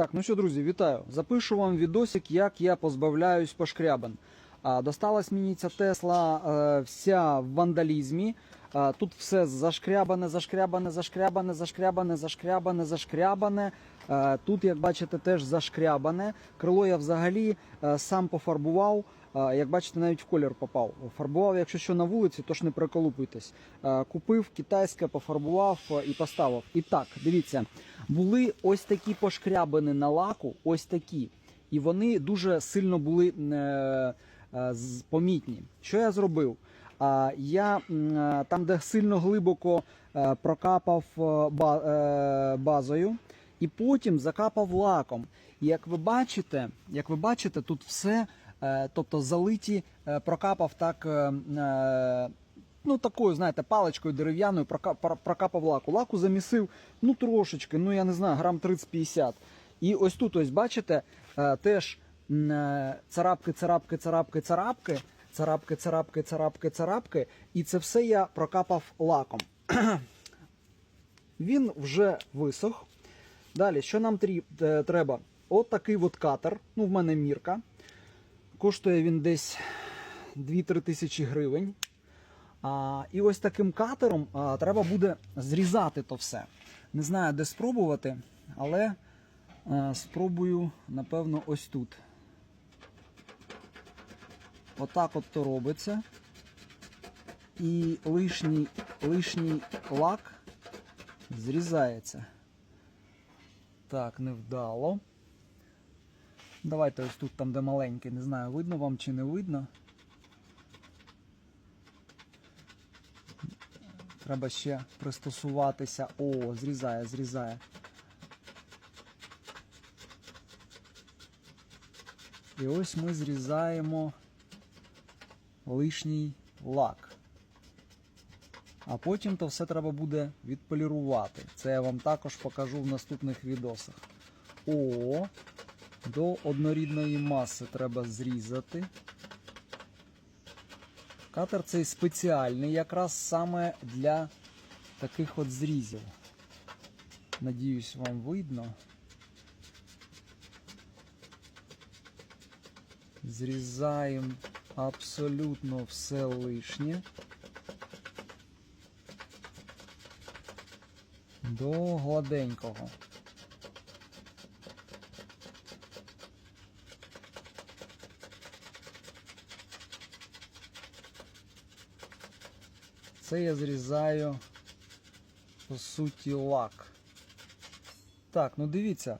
Так, ну що, друзі, вітаю. Запишу вам відосик, як я позбавляюсь пошкрябин. Досталась мені ця Тесла е, вся в вандалізмі. Тут все зашкрябане, зашкрябане, зашкрябане, зашкрябане, зашкрябане, зашкрябане. Е, тут, як бачите, теж зашкрябане. Крило я взагалі е, сам пофарбував. Як бачите, навіть в колір попав. Фарбував, якщо що на вулиці, то ж не приколупуйтесь. Купив китайське, пофарбував і поставив. І так, дивіться, були ось такі пошкрябини на лаку, ось такі. І вони дуже сильно були е, е, помітні. Що я зробив? Я е, там, де сильно глибоко прокапав базою, і потім закапав лаком. І як ви бачите, як ви бачите, тут все, тобто залиті, прокапав так ну такою, знаєте, паличкою дерев'яною прокапав лаку. Лаку замісив ну трошечки, ну я не знаю, грам 30-50. І ось тут, ось бачите, е, теж е, царапки, царапки, царапки, царапки, царапки, царапки, царапки, царапки. І це все я прокапав лаком. Він вже висох. Далі, що нам е, треба? От такий от катер. Ну, в мене мірка. Коштує він десь 2-3 тисячі гривень. А, і ось таким катером а, треба буде зрізати то все. Не знаю, де спробувати, але а, спробую, напевно, ось тут. Отак от то робиться. І лишній, лишній лак зрізається. Так, невдало. Давайте ось тут, там, де маленький, не знаю, видно вам чи не видно. Треба ще пристосуватися. О, зрізає, зрізає. І ось ми зрізаємо лишній лак. А потім то все треба буде відполірувати. Це я вам також покажу в наступних відосах. О, до однорідної маси треба зрізати. Катер цей спеціальний якраз саме для таких от зрізів. Надіюсь, вам видно. Зрізаємо абсолютно все лишнє. До гладенького. Це я зрізаю по суті лак. Так, ну дивіться,